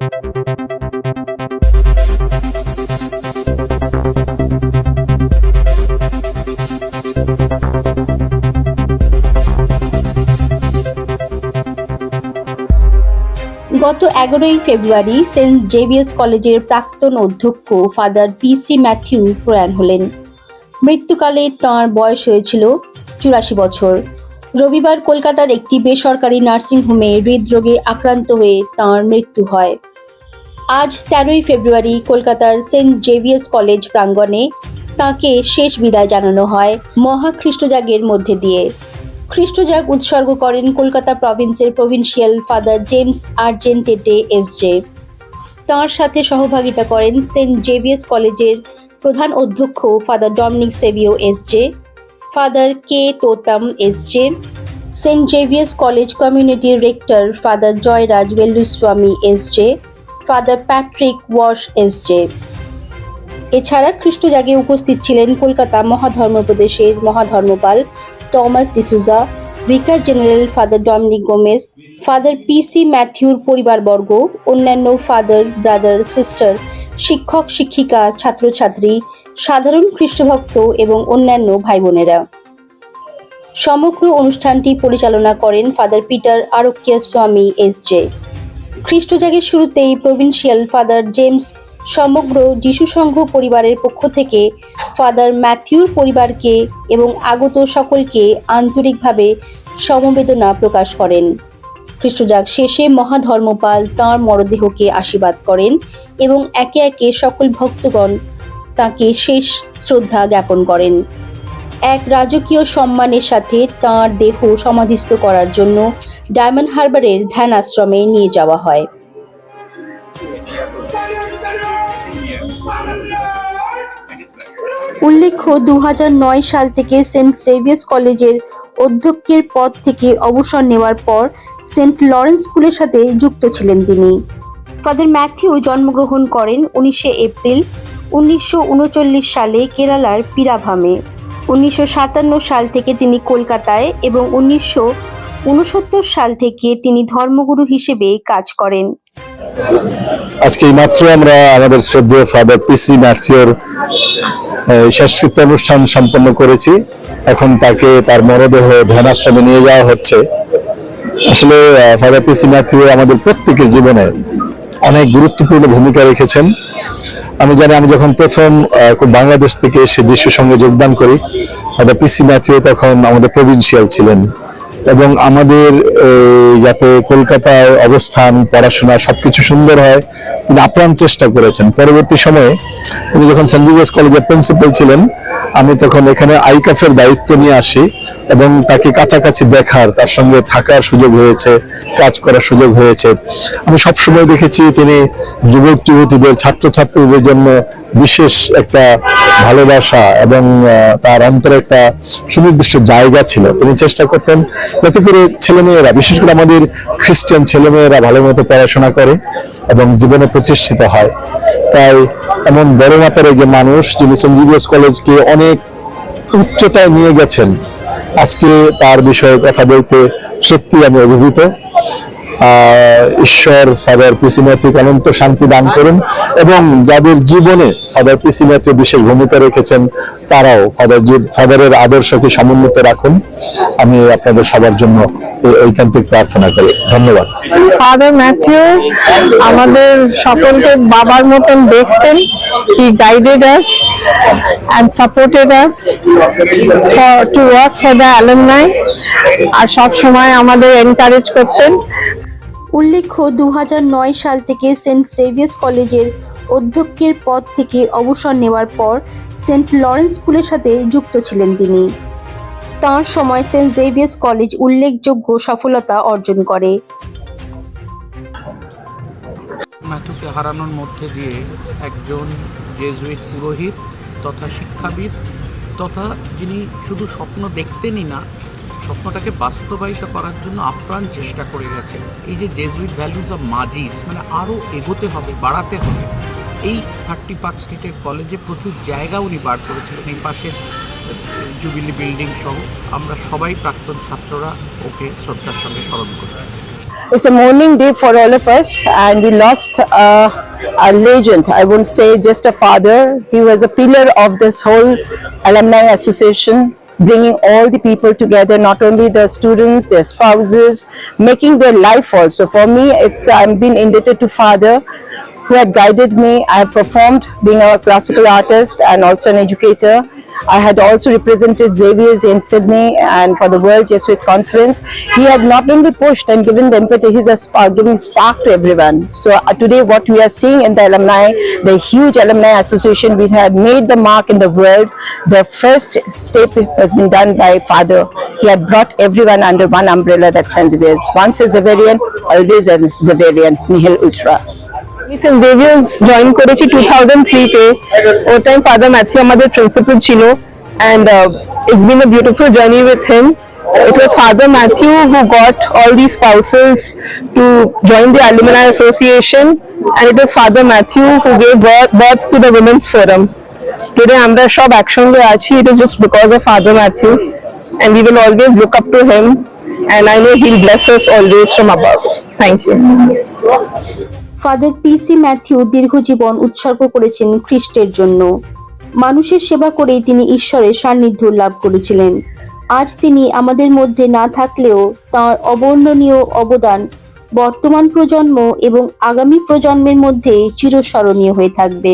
গত এগারোই ফেব্রুয়ারি Saint Xavier's কলেজের প্রাক্তন অধ্যক্ষ ফাদার পি সি ম্যাথিউ প্রয়াণ হলেন। মৃত্যুকালে তাঁর বয়স হয়েছিল চুরাশি বছর। রবিবার কলকাতার একটি বেসরকারি নার্সিংহোমে হৃদরোগে আক্রান্ত হয়ে তাঁর মৃত্যু হয়। আজ তেরোই ফেব্রুয়ারি কলকাতার সেন্ট জেভিয়ার্স কলেজ প্রাঙ্গণে তাঁকে শেষ বিদায় জানানো হয় মহা খ্রিস্টজাগের মধ্যে দিয়ে। খ্রিস্টজাগ উৎসর্গ করেন কলকাতা প্রভিন্সের প্রভিন্সিয়াল ফাদার জেমস আর্জেন্টেটে এসজে তাঁর সাথে সহভাগিতা করেন সেন্ট জেভিয়ার্স কলেজের প্রধান অধ্যক্ষ Father Dominic Savio SJ Father K Thottam SJ Saint Xavier's College কমিউনিটির rector Father Jayaraj Belluswamy SJ Father Patrick Walsh S J. এছাড়া খ্রিস্টজাগে উপস্থিত ছিলেন কলকাতা মহাধর্মপ্রদেশের মহাধর্মপাল Thomas D'Souza vicar general Father Dominic Gomes Father PC ম্যাথিউর পরিবারবর্গ, অন্যান্য ফাদার ব্রাদার সিস্টার, শিক্ষক, শিক্ষিকা, ছাত্রছাত্রী, সাধারণ খ্রিস্টভক্ত এবং অন্যান্য ভাই বোনেরা সমগ্র অনুষ্ঠানটি পরিচালনা করেন ফাদার পিটার আরোকিয়া স্বামী এস জে। খ্রিস্টজাগের শুরুতেই প্রভিন্সিয়াল ফাদার জেমস সমগ্র যিশু সংঘ পরিবারের পক্ষ থেকে ফাদার ম্যাথিউর পরিবারকে এবং আগত সকলকে আন্তরিকভাবে সমবেদনা প্রকাশ করেন। খ্রিস্টজাগ শেষে মহাধর্মপাল তাঁর মরদেহকে আশীর্বাদ করেন এবং একে একে সকল ভক্তগণ তাকে শেষ শ্রদ্ধা জ্ঞাপন করেন। এক রাজকীয় সম্মানের সাথে তাঁর দেহ সমাধিস্থ করার জন্য ডায়মন্ড হারবারের ধ্যান আশ্রমে নিয়ে যাওয়া হয়। উল্লেখ্য দু হাজার নয় সাল থেকে সেন্ট সেভিয়ার্স কলেজের অধ্যক্ষের পদ থেকে অবসর নেওয়ার পর সেন্ট লরেন্স স্কুলের সাথে যুক্ত ছিলেন তিনি। ফাদার ম্যাথিউ জন্মগ্রহণ করেন উনিশে এপ্রিল উনিশশো উনচল্লিশ সালে কেরালার পিরাভামে। উনিশশো সাতান্ন সাল থেকে তিনি কলকাতায় এবং উনিশশো উনসত্তর সাল থেকে তিনি ধর্মগুরু হিসেবে কাজ করেন। আজকে মাত্র আমরা আমাদের শ্রদ্ধেয় ফাদার পিসি ম্যাথিওর শেষকৃত্য অনুষ্ঠান সম্পন্ন করেছি। এখন তাকে তার মরদেহ ধ্যানাশ্রমে নিয়ে যাওয়া হচ্ছে। আসলে ফাদার পিসি ম্যাথিউ আমাদের প্রত্যেকের জীবনে অনেক গুরুত্বপূর্ণ ভূমিকা রেখেছেন। আমি জানি আমি যখন প্রথম বাংলাদেশ থেকে এসে যিশুর সঙ্গে যোগদান করি ফাদার পিসি ম্যাথিউ তখন আমাদের প্রভিন্সিয়াল ছিলেন এবং আমাদের যাতে কলকাতায় অবস্থান, পড়াশোনা সবকিছু সুন্দর হয়, তিনি আপ্রাণ চেষ্টা করেছেন। পরবর্তী সময়ে তিনি যখন সেন্ট জেভিয়ার্স কলেজের প্রিন্সিপাল ছিলেন, আমি তখন এখানে আইকাফের দায়িত্ব নিয়ে আসি। এবং তাকে কাছাকাছি দেখার, তার সঙ্গে থাকার সুযোগ হয়েছে, কাজ করার সুযোগ হয়েছে। আমি সবসময় দেখেছি তিনি যুবক যুবতীদের, ছাত্রছাত্রীদের জন্য বিশেষ একটা ভালোবাসা এবং তার অন্তরে একটা সুনির্দিষ্ট জায়গা ছিল। তিনি চেষ্টা করতেন যাতে করে ছেলেমেয়েরা, বিশেষ করে আমাদের খ্রিস্টান ছেলেমেয়েরা ভালো মতো পড়াশোনা করে এবং জীবনে প্রতিষ্ঠিত হয়। তাই এমন বড় মাপের একজন মানুষ, যিনি সেন্ট কলেজকে অনেক উচ্চতায় নিয়ে গেছেন আজকে তার বিষয়ে কথা বলতে সত্যি আমি অভিভূত। ঈশ্বর ফাদার পিসি ম্যাথিক অনন্ত শান্তি দান করুন এবং যাদের জীবনে ফাদার পিসি ম্যাথিউ বিশেষ ভূমিকা রেখেছেন, তারাও ফাদার ফাদারের আদর্শকে সমুন্নত রাখুন। আমি আপনাদের সবার জন্য ঐকান্তিক প্রার্থনা করি। ধন্যবাদ। ফাদার ম্যাথিউ আমাদের সকলকে বাবার মতন দেখতেন। He guided us and supported us to work for the alumni আর সব সময় আমাদের এনকারেজ করতেন। উল্লেখ্য দু হাজার নয় সাল থেকে সেন্ট সেভিয়ার্স কলেজের অধ্যক্ষের পদ থেকে অবসর নেওয়ার পর সেন্ট লরেন্স স্কুলের সাথে যুক্ত ছিলেন তিনি। তাঁর সময় সেন্ট জেভিয়ার্স কলেজ উল্লেখযোগ্য সফলতা অর্জন করে। হারানোর মধ্যে দিয়ে একজন জেজুইট পুরোহিত তথা শিক্ষাবিদ তথা যিনি শুধু স্বপ্ন দেখতেনই না, স্বপ্নটাকে বাস্তবায়িত করার জন্য আপ্রাণ চেষ্টা করে গেছেন। এই যে জেজুইট ভ্যালুজ অফ মাজিস মানে আরও এগোতে হবে, বাড়াতে হবে, এই থার্টি পার্ক স্ট্রিটের কলেজে প্রচুর জায়গা উনি বার করেছিলেন। এই পাশের জুবিলি বিল্ডিং সহ আমরা সবাই প্রাক্তন ছাত্ররা ওকে শ্রদ্ধার সঙ্গে স্মরণ It's a mourning day for all of us, and we lost uh, a legend. I won't say just a father. He was a pillar of this whole alumni association, bringing all the people together, not only the students, their spouses, making their life also. For me, it's I'm been indebted to father who had guided me. I have performed being a classical artist and also an educator. I had also represented Xavier's in Sydney and for the World Jesuit Conference. He had not only pushed and given the impetus, he's a spark, giving spark to everyone. So uh, today what we are seeing in the alumni, the huge alumni association which had made the mark in the world, the first step has been done by father. He had brought everyone under one umbrella that's St. Xavier's. Once a Xaverian, always a Xaverian, nihil ultra. Saint Xavier's join করেছি two thousand থ্রিতে ও time father Matthew আমাদের principal ছিল and it's been a beautiful journey with him It was Father Matthew who got all these spouses to join the Alumni Association, and it was Father Matthew who gave birth, birth to the Women's Forum. Today, আমরা সব একসঙ্গে আছি, it is just because of Father Matthew, and we will always look up to him, and I know he'll bless us always from above. Thank you. Father PC Mathew দীর্ঘ জীবন উৎসর্গ করেছেন খ্রিস্টের জন্য। মানুষের সেবা করেই তিনি ঈশ্বরের সান্নিধ্য লাভ করেছিলেন। আজ তিনি আমাদের মধ্যে না থাকলেও তাঁর অবর্ণনীয় অবদান বর্তমান প্রজন্ম এবং আগামী প্রজন্মের মধ্যে চিরস্মরণীয় হয়ে থাকবে।